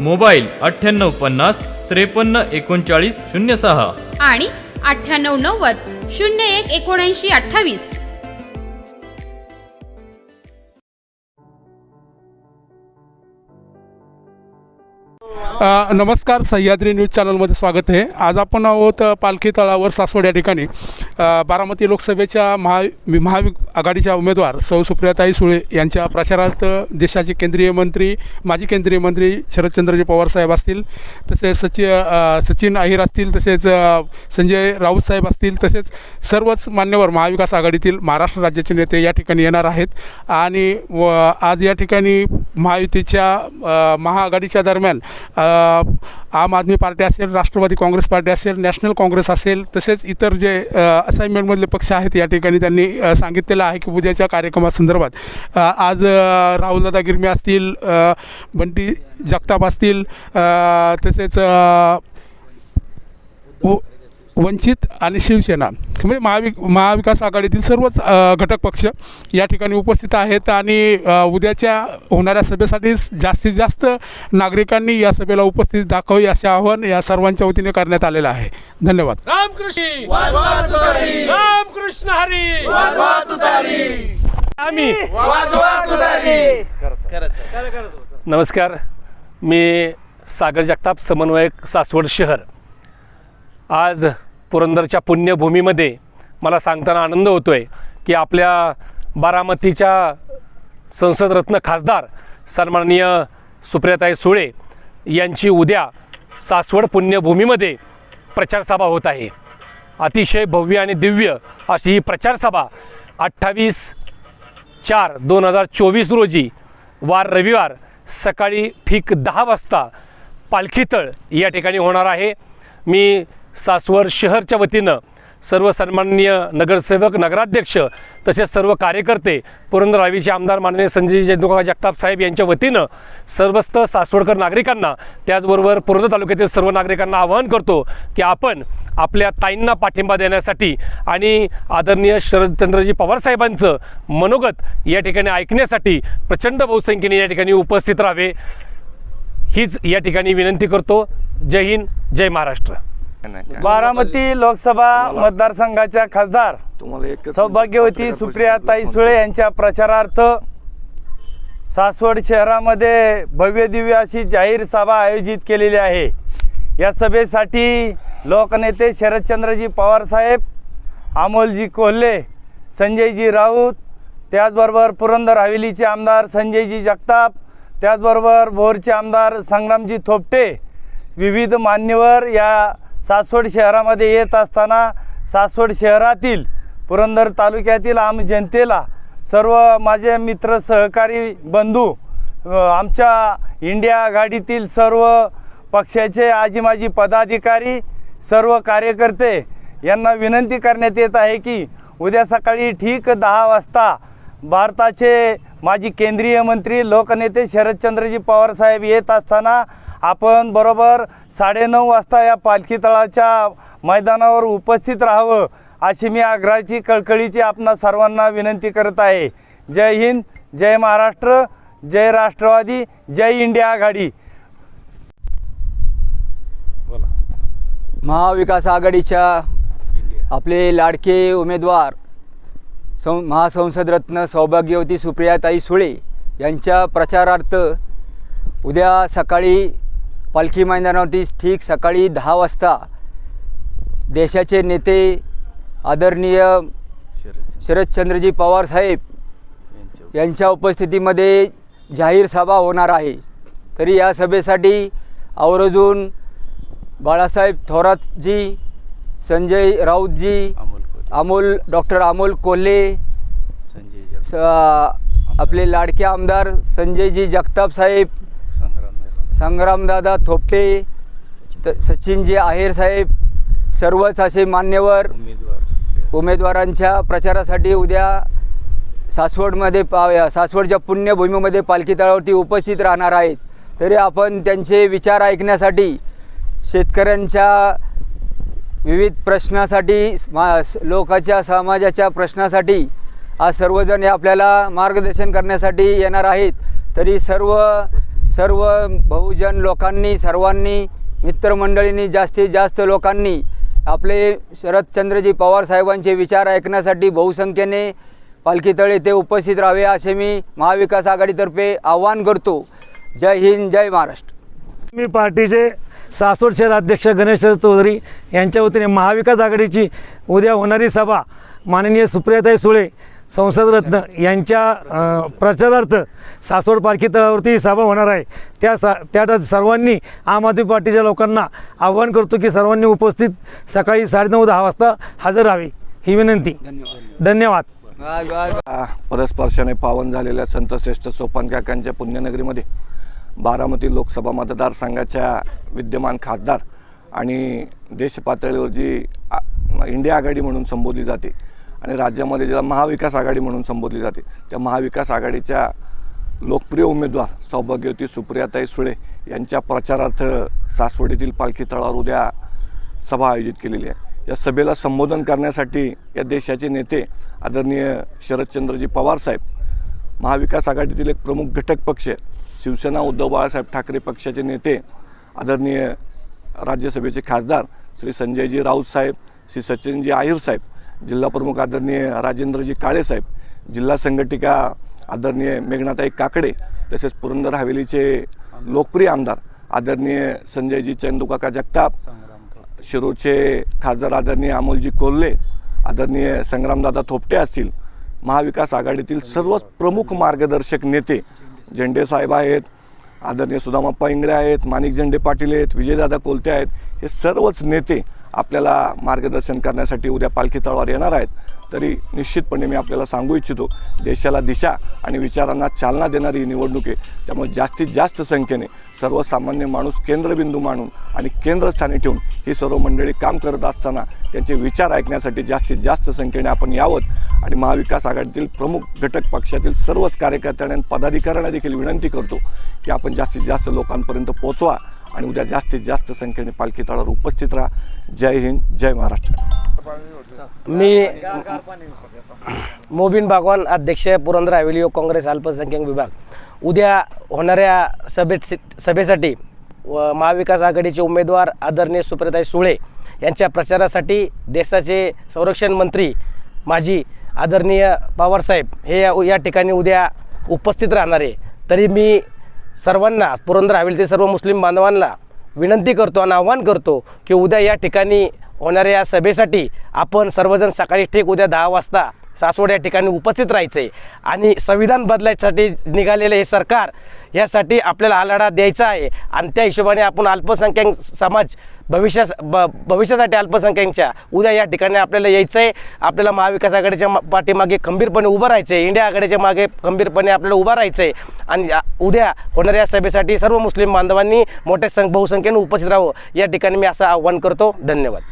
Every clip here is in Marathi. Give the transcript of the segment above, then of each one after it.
मोबाईल अठ्ठ्याण्णव पन्नास त्रेपन्न एकोणचाळीस शून्य सहा. आणि अठ्ठ्याण्णव नव्वद शून्य एक एकोणऐंशी अठ्ठावीस. नमस्कार सह्याद्री न्यूज चॅनलमध्ये स्वागत आहे. आज आपण आहोत पालखी तळावर सासवड या ठिकाणी. बारामती लोकसभेच्या महा महावि आघाडीच्या उमेदवार सौ सुप्रियाताई सुळे यांच्या प्रचारार्थ देशाचे केंद्रीय मंत्री माजी केंद्रीय मंत्री शरदचंद्रजी पवार साहेब असतील तसेच सचि सचिन अहिर असतील तसेच संजय राऊत साहेब असतील तसेच सर्वच मान्यवर महाविकास आघाडीतील महाराष्ट्र राज्याचे नेते या ठिकाणी येणार आहेत. आणि व आज या ठिकाणी महायुतीच्या महाआघाडीच्या दरम्यान आम आदमी पार्टी असेल राष्ट्रवादी काँग्रेस पार्टी असेल नॅशनल काँग्रेस असेल तसेच इतर जे असाइनमेंटमधले पक्ष आहेत या ठिकाणी त्यांनी सांगितलेलं आहे की उद्याच्या कार्यक्रमासंदर्भात आज राहुलदादा गिरमे असतील बंटी जगताप असतील तसेच अ, वंचित आणि शिवसेना. म्हणजे महावि महाविकास आघाडीतील सर्वच घटक पक्ष या ठिकाणी उपस्थित आहेत आणि उद्याच्या होणाऱ्या सभेसाठी जास्तीत जास्त नागरिकांनी या सभेला उपस्थित दाखवावी असे आवाहन या सर्वांच्या वतीने करण्यात आलेलं आहे. धन्यवाद. रामकृष्ण! रामकृष्ण हरी! आम्ही नमस्कार. मी सागर जगताप समन्वयक सासवड शहर. आज पुरंदरच्या पुण्यभूमीमध्ये मला सांगताना आनंद होतो आहे की आपल्या बारामतीच्या संसदरत्न खासदार सन्माननीय सुप्रियाताई सुळे यांची उद्या सासवड पुण्यभूमीमध्ये प्रचारसभा होत आहे. अतिशय भव्य आणि दिव्य अशी ही प्रचारसभा अठ्ठावीस चार दोन हजार चोवीस रोजी वार रविवार सकाळी ठीक दहा वाजता पालखीतळ या ठिकाणी होणार आहे. मी सासवड शहरच्या वतीनं सर्व सन्माननीय नगरसेवक नगराध्यक्ष तसेच सर्व कार्यकर्ते पुरंदर रावीचे आमदार माननीय संजय जयदुका जगताप साहेब यांच्या वतीनं सर्वस्त सासवडकर नागरिकांना त्याचबरोबर पुरंदर तालुक्यातील सर्व नागरिकांना आवाहन करतो की आपण आपल्या ताईंना पाठिंबा देण्यासाठी आणि आदरणीय शरदचंद्रजी पवार साहेबांचं मनोगत या ठिकाणी ऐकण्यासाठी प्रचंड बहुसंख्येने या ठिकाणी उपस्थित राहावे. हीच या ठिकाणी विनंती करतो. जय हिंद जय महाराष्ट्र. बारामती लोकसभा मतदारसंघाच्या खासदार सौभाग्यवती सुप्रियाताई सुळे यांच्या प्रचारार्थ सासवड शहरामध्ये भव्य दिव्य अशी जाहीर सभा आयोजित केलेली आहे. या सभेसाठी लोकनेते शरदचंद्रजी पवारसाहेब अमोलजी कोल्हे संजयजी राऊत त्याचबरोबर पुरंदर हवेलीचे आमदार संजयजी जगताप त्याचबरोबर भोरचे आमदार संग्रामजी थोपटे विविध मान्यवर या सासवड शहरामध्ये येत असताना सासवड शहरातील पुरंदर तालुक्यातील आम जनतेला सर्व माझे मित्र सहकारी बंधू आमच्या इंडिया आघाडीतील सर्व पक्षाचे आजी माजी पदाधिकारी सर्व कार्यकर्ते यांना विनंती करण्यात येत आहे की उद्या सकाळी ठीक दहा वाजता भारताचे माजी केंद्रीय मंत्री लोकनेते शरदचंद्रजी पवार साहेब येत असताना आपण बरोबर साडेनऊ वाजता या पालखी तळाच्या मैदानावर उपस्थित राहावं अशी मी आग्रहाची कळकळीची आपणा सर्वांना विनंती करत आहे. जय हिंद जय महाराष्ट्र जय राष्ट्रवादी जय इंडिया आघाडी. महाविकास आघाडीच्या आपले लाडके उमेदवार सं महासंसदरत्न सौभाग्यवती सुप्रियाताई सुळे यांच्या प्रचारार्थ उद्या सकाळी पालखी मैदानावरती ठीक सकाळी दहा वाजता देशाचे नेते आदरणीय शरदचंद्रजी पवार साहेब यांच्या उपस्थितीमध्ये जाहीर सभा होणार आहे. तरी या सभेसाठी आवर्जून बाळासाहेब थोरातजी संजय राऊतजी अमोल डॉक्टर अमोल कोल्हे स आपले लाडके आमदार संजयजी जगताप साहेब संग्रामदादा थोपटे त सचिनजी आहेर साहेब सर्वच असे मान्यवर उमेदवारांच्या प्रचारासाठी उद्या सासवडमध्ये पा सासवडच्या पुण्यभूमीमध्ये पालखी तळावरती उपस्थित राहणार आहेत. तरी आपण त्यांचे विचार ऐकण्यासाठी शेतकऱ्यांच्या विविध प्रश्नासाठी मा लोकाच्या समाजाच्या प्रश्नासाठी आज सर्वजण हे आपल्याला मार्गदर्शन करण्यासाठी येणार आहेत. तरी सर्व सर्व बहुजन लोकांनी सर्वांनी मित्रमंडळींनी जास्तीत जास्त लोकांनी आपले शरदचंद्रजी पवार साहेबांचे विचार ऐकण्यासाठी बहुसंख्येने पालखीतळ येथे उपस्थित राहावे असे मी महाविकास आघाडीतर्फे आवाहन करतो. जय हिंद जय महाराष्ट्र. मी पार्टीचे सासवड शहर अध्यक्ष गणेश चौधरी यांच्या वतीने महाविकास आघाडीची उद्या होणारी सभा माननीय सुप्रियाताई सुळे संसदरत्न यांच्या प्रचारार्थ सासवड पालखी तळावरती ही सभा होणार आहे. त्या सा त्या सर्वांनी आम आदमी पार्टीच्या लोकांना आवाहन करतो की सर्वांनी उपस्थित सकाळी साडेनऊ दहा वाजता हजर राहावे. ही विनंती. धन्यवाद. परस्पर्शाने पावन झालेल्या संतश्रेष्ठ सोपान काकांच्या पुण्यनगरीमध्ये बारामती लोकसभा मतदारसंघाच्या विद्यमान खासदार आणि देश पातळीवर जी आ- इंडिया आघाडी म्हणून संबोधली जाते आणि राज्यामध्ये ज्याला महाविकास आघाडी म्हणून संबोधली जाते त्या महाविकास आघाडीच्या लोकप्रिय उमेदवार सौभाग्यवती सुप्रियाताई सुळे यांच्या प्रचारार्थ सासवडीतील पालखी तळावर उद्या सभा आयोजित केलेली आहे. या सभेला संबोधन करण्यासाठी या देशाचे नेते आदरणीय शरदचंद्रजी पवारसाहेब महाविकास आघाडीतील एक प्रमुख घटक पक्ष शिवसेना उद्धव बाळासाहेब ठाकरे पक्षाचे नेते आदरणीय राज्यसभेचे खासदार श्री संजयजी राऊत साहेब श्री सचिनजी आहिर साहेब जिल्हा प्रमुख आदरणीय राजेंद्रजी काळेसाहेब जिल्हा संघटिका आदरणीय मेघनाताई काकडे तसेच पुरंदर हवेलीचे लोकप्रिय आमदार आदरणीय संजयजी चंदुकाका जगताप शिरूरचे खासदार आदरणीय अमोलजी कोल्हे आदरणीय संग्रामदादा थोपटे असतील महाविकास आघाडीतील सर्वच प्रमुख मार्गदर्शक नेते झेंडे साहेब आहेत आदरणीय सुदामाप्पा इंगळे आहेत माणिक झेंडे पाटील आहेत विजयदादा कोलते आहेत हे सर्वच नेते आपल्याला मार्गदर्शन करण्यासाठी उद्या पालखी तळावर येणार आहेत. तरी निश्चितपणे मी आपल्याला सांगू इच्छितो देशाला दिशा आणि विचारांना चालना देणारी ही निवडणूक आहे. त्यामुळे जास्तीत जास्त संख्येने सर्वसामान्य माणूस केंद्रबिंदू मानून आणि केंद्रस्थानी ठेवून ही सर्व मंडळी काम करत असताना त्यांचे विचार ऐकण्यासाठी जास्तीत जास्त संख्येने आपण यावं आणि महाविकास आघाडीतील प्रमुख घटक पक्षातील सर्वच कार्यकर्त्यांना पदाधिकाऱ्यांना देखील विनंती करतो की आपण जास्तीत जास्त लोकांपर्यंत पोचवा आणि उद्या जास्तीत जास्त संख्येने पालखी तळावर उपस्थित राहा. जय हिंद जय महाराष्ट्र. मी मोबिन भागवान अध्यक्ष पुरंदर हवेली योग काँग्रेस अल्पसंख्याक विभाग. उद्या होणाऱ्या सभेत सभेसाठी व महाविकास आघाडीचे उमेदवार आदरणीय सुप्रियाताई सुळे यांच्या प्रचारासाठी देशाचे संरक्षण मंत्री माजी आदरणीय पवारसाहेब हे या या ठिकाणी उद्या उपस्थित राहणार. आहे तरी मी सर्वांना पुरंदर हवेलीतील सर्व मुस्लिम बांधवांना विनंती करतो आणि आव्हान करतो की उद्या या ठिकाणी होणाऱ्या या सभेसाठी आपण सर्वजण सकाळी ठीक उद्या दहा वाजता सासवड या ठिकाणी उपस्थित राहायचं. आहे आणि संविधान बदलायसाठी निघालेलं हे सरकार यासाठी आपल्याला हा लढा द्यायचा आहे. आणि त्या हिशोबाने आपण अल्पसंख्याक समाज भविष्या ब भविष्यासाठी अल्पसंख्याकच्या उद्या या ठिकाणी आपल्याला यायचं आहे आपल्याला महाविकास आघाडीच्या मा- पाठीमागे खंबीरपणे उभं राहायचं आहे इंडिया आघाडीच्या मागे खंबीरपणे आपल्याला उभं राहायचं आहे आणि उद्या होणाऱ्या सभेसाठी सर्व मुस्लिम बांधवांनी मोठ्या सं बहुसंख्येने उपस्थित राहावं. या ठिकाणी मी असं आव्हान करतो. धन्यवाद.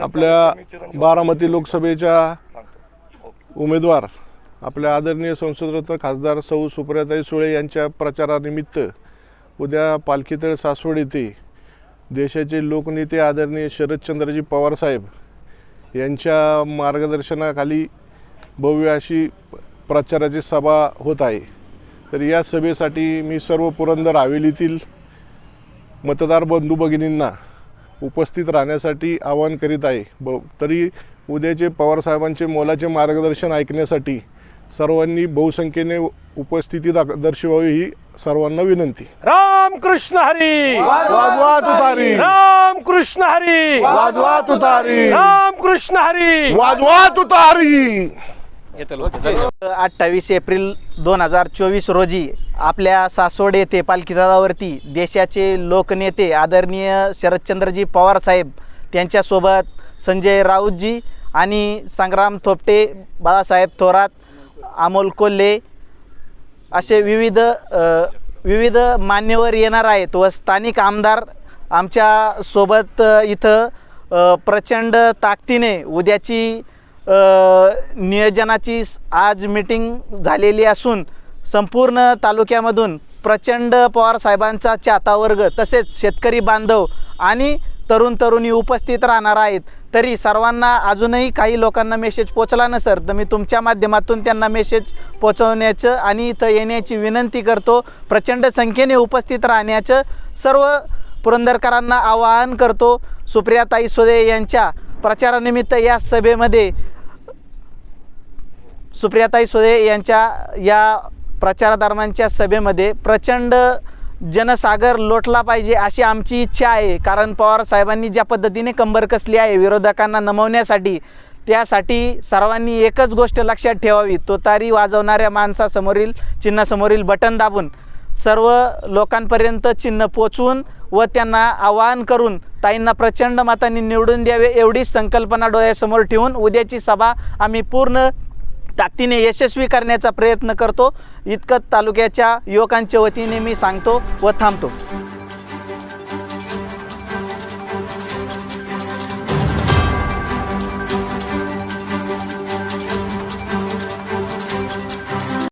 आपल्या बारामती लोकसभेच्या उमेदवार आपल्या आदरणीय संसदरत्न खासदार सौ सुप्रियाताई सुळे यांच्या प्रचारानिमित्त उद्या पालखीतळ सासवड येथे देशाचे लोकनेते आदरणीय शरदचंद्रजी पवारसाहेब यांच्या मार्गदर्शनाखाली भव्य अशी प्रचाराची सभा होत आहे. तर या सभेसाठी मी सर्व पुरंदर हवेलीतील मतदार बंधू भगिनींना उपस्थित राहण्यासाठी आवाहन करीत आहे. ब तरी उद्याचे पवारसाहेबांचे मोलाचे मार्गदर्शन ऐकण्यासाठी सर्वांनी बहुसंख्येने उपस्थिती दाख दर्शवावी ही सर्वांना विनंती. राम कृष्ण हरी! वाजवा तुतारी! राम कृष्ण हरी! वाजवा तुतारी! राम कृष्ण हरी! वाजवा तुतारी! अठ्ठावीस एप्रिल दोन हजार चोवीस रोजी आपल्या सासवड येथे पालखीदारावरती देशाचे लोकनेते आदरणीय शरदचंद्रजी पवार साहेब त्यांच्यासोबत संजय राऊतजी आणि संग्राम थोपटे बाळासाहेब थोरात अमोल कोल्हे असे विविध विविध मान्यवर येणार आहेत व स्थानिक आमदार आमच्यासोबत इथं प्रचंड ताकदीने उद्याची नियोजनाची आज मीटिंग झालेली असून संपूर्ण तालुक्यामधून प्रचंड पवारसाहेबांचा साहेबांचा वर्ग तसेच शेतकरी बांधव आणि तरुण तरुणी उपस्थित राहणार आहेत. तरी सर्वांना अजूनही काही लोकांना मेसेज पोचला नसर तर मी तुमच्या माध्यमातून त्यांना मेसेज पोचवण्याचं आणि इथं येण्याची विनंती करतो. प्रचंड संख्येने उपस्थित राहण्याचं सर्व पुरंदरकरांना आवाहन करतो. सुप्रियाताई सुदे यांच्या प्रचारानिमित्त या सभेमध्ये सुप्रियाताई सुदे यांच्या या प्रचारादरम्यानच्या सभेमध्ये प्रचंड जनसागर लोटला पाहिजे अशी आमची इच्छा आहे. कारण पवार साहेबांनी ज्या पद्धतीने कंबर कसली आहे विरोधकांना नमवण्यासाठी त्यासाठी सर्वांनी एकच गोष्ट लक्षात ठेवावी. तोतारी वाजवणाऱ्या माणसासमोरील चिन्हासमोरील बटन दाबून सर्व लोकांपर्यंत चिन्ह पोचवून व त्यांना आवाहन करून ताईंना प्रचंड मतांनी निवडून द्यावे एवढीच संकल्पना डोळ्यासमोर ठेवून उद्याची सभा आम्ही पूर्ण ताकदीने यशस्वी करण्याचा प्रयत्न करतो. इतकं तालुक्याच्या युवकांच्या वतीने मी सांगतो व थांबतो.